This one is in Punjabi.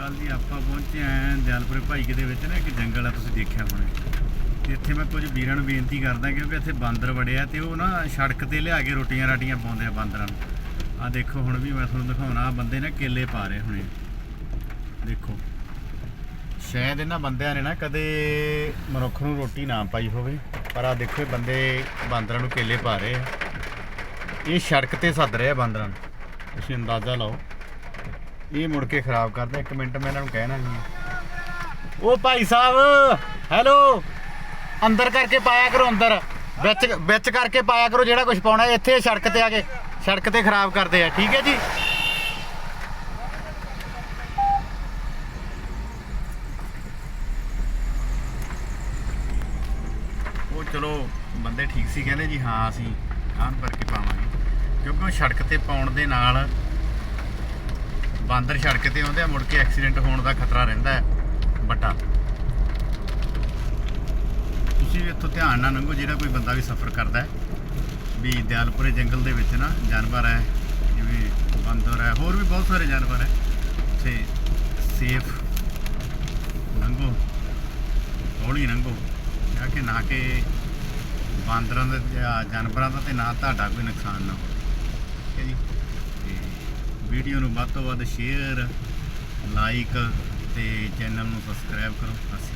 ਅਕਾਲ ਜੀ ਆਪਾਂ ਪਹੁੰਚੇ ਆਂ ਦਿਆਲਪੁਰੇ ਭਾਈਕੇ ਦੇ ਵਿੱਚ ਨਾ ਇੱਕ ਜੰਗਲ ਆ, ਤੁਸੀਂ ਦੇਖਿਆ ਹੋਣਾ। ਤੇ ਇੱਥੇ ਮੈਂ ਕੁਝ ਵੀਰਾਂ ਨੂੰ ਬੇਨਤੀ ਕਰਦਾ ਕਿਉਂਕਿ ਇੱਥੇ ਬਾਂਦਰ ਵੜਿਆ ਤੇ ਉਹ ਨਾ ਸੜਕ ਤੇ ਲਿਆ ਕੇ ਰੋਟੀਆਂ ਰਾਟੀਆਂ ਪਾਉਂਦੇ ਆ ਬਾਂਦਰਾਂ ਨੂੰ। ਆ ਦੇਖੋ, ਹੁਣ ਵੀ ਮੈਂ ਤੁਹਾਨੂੰ ਦਿਖਾਉਣਾ ਆ ਬੰਦੇ ਨਾ ਕੇਲੇ ਪਾ ਰਹੇ ਹੁਣੇ। ਦੇਖੋ, ਸ਼ਾਇਦ ਇਹਨਾਂ ਬੰਦਿਆਂ ਨੇ ਨਾ ਕਦੇ ਮਨੁੱਖ ਨੂੰ ਰੋਟੀ ਨਾ ਪਾਈ ਹੋਵੇ, ਪਰ ਆ ਦੇਖੋ ਇਹ ਬੰਦੇ ਬਾਂਦਰਾਂ ਨੂੰ ਕੇਲੇ ਪਾ ਰਹੇ ਆ। ਇਹ ਸੜਕ ਤੇ ਸੱਦ ਰਹੇ ਆ ਬਾਂਦਰਾਂ ਨੂੰ। ਤੁਸੀਂ ਅੰਦਾਜ਼ਾ ਲਾਓ। ਇਹ ਮੁੜ ਕੇ ਖਰਾਬ ਕਰਦਾ ਇੱਕ ਮਿੰਟ ਮੈਂ ਇਹਨਾਂ ਨੂੰ ਕਹਿਣਾ ਨਹੀਂ ਉਹ ਭਾਈ ਸਾਹਿਬ ਹੈਲੋ। ਅੰਦਰ ਕਰਕੇ ਪਾਇਆ ਕਰੋ ਅੰਦਰ। ਵਿੱਚ ਵਿੱਚ ਕਰਕੇ ਪਾਇਆ ਕਰੋ ਜਿਹੜਾ ਕੁਝ ਪਾਉਣਾ ਇੱਥੇ ਸੜਕ ਤੇ ਆ ਕੇ ਸੜਕ ਤੇ ਖਰਾਬ ਕਰਦੇ ਆ ਠੀਕ ਹੈ ਜੀ? ਉਹ ਚਲੋ ਬੰਦੇ ਠੀਕ ਸੀ ਕਹਿੰਦੇ ਜੀ ਹਾਂ ਅਸੀਂ ਆਨ ਭਰ ਕੇ ਪਾਵਾਂਗੇ। ਕਿਉਂਕਿ ਉਹ ਸੜਕ ਤੇ ਪਾਉਣ ਦੇ ਨਾਲ ਬਾਂਦਰ ਸੜਕ ਤੇ ਆਉਂਦੇ ਆ, ਮੁੜ ਕੇ ਐਕਸੀਡੈਂਟ ਹੋਣ ਦਾ ਖਤਰਾ ਰਹਿੰਦਾ ਹੈ। ਵੱਡਾ ਤੁਸੀਂ ਵੀ ਇੱਥੋਂ ਧਿਆਨ ਨਾਲ ਲੰਘੋ, ਜਿਹੜਾ ਕੋਈ ਬੰਦਾ ਵੀ ਸਫ਼ਰ ਕਰਦਾ ਹੈ। ਵੀ ਦਿਆਲਪੁਰੇ ਜੰਗਲ ਦੇ ਵਿੱਚ ਨਾ, ਜਾਨਵਰ ਹੈ, ਜਿਵੇਂ ਬਾਂਦਰ ਹੈ, ਹੋਰ ਵੀ ਬਹੁਤ ਸਾਰੇ ਜਾਨਵਰ ਹੈ। ਤੇ ਸੇਫ ਲੰਘੋ, ਹੌਲੀ ਲੰਘੋ। ਤਾਂ ਕਿ ਨਾ ਕਿ ਬਾਂਦਰਾਂ ਦਾ ਜਾਂ ਜਾਨਵਰਾਂ ਦਾ ਤੇ ਨਾ ਤੁਹਾਡਾ ਕੋਈ ਨੁਕਸਾਨ ਨਾ ਹੋਵੇ। ਠੀਕ ਹੈ ਜੀ? ਵੀਡੀਓ ਨੂੰ ਵੱਧ ਤੋਂ ਵੱਧ ਸ਼ੇਅਰ ਲਾਈਕ ਤੇ ਚੈਨਲ ਨੂੰ ਸਬਸਕ੍ਰਾਈਬ ਕਰੋ। ਅਸੀਂ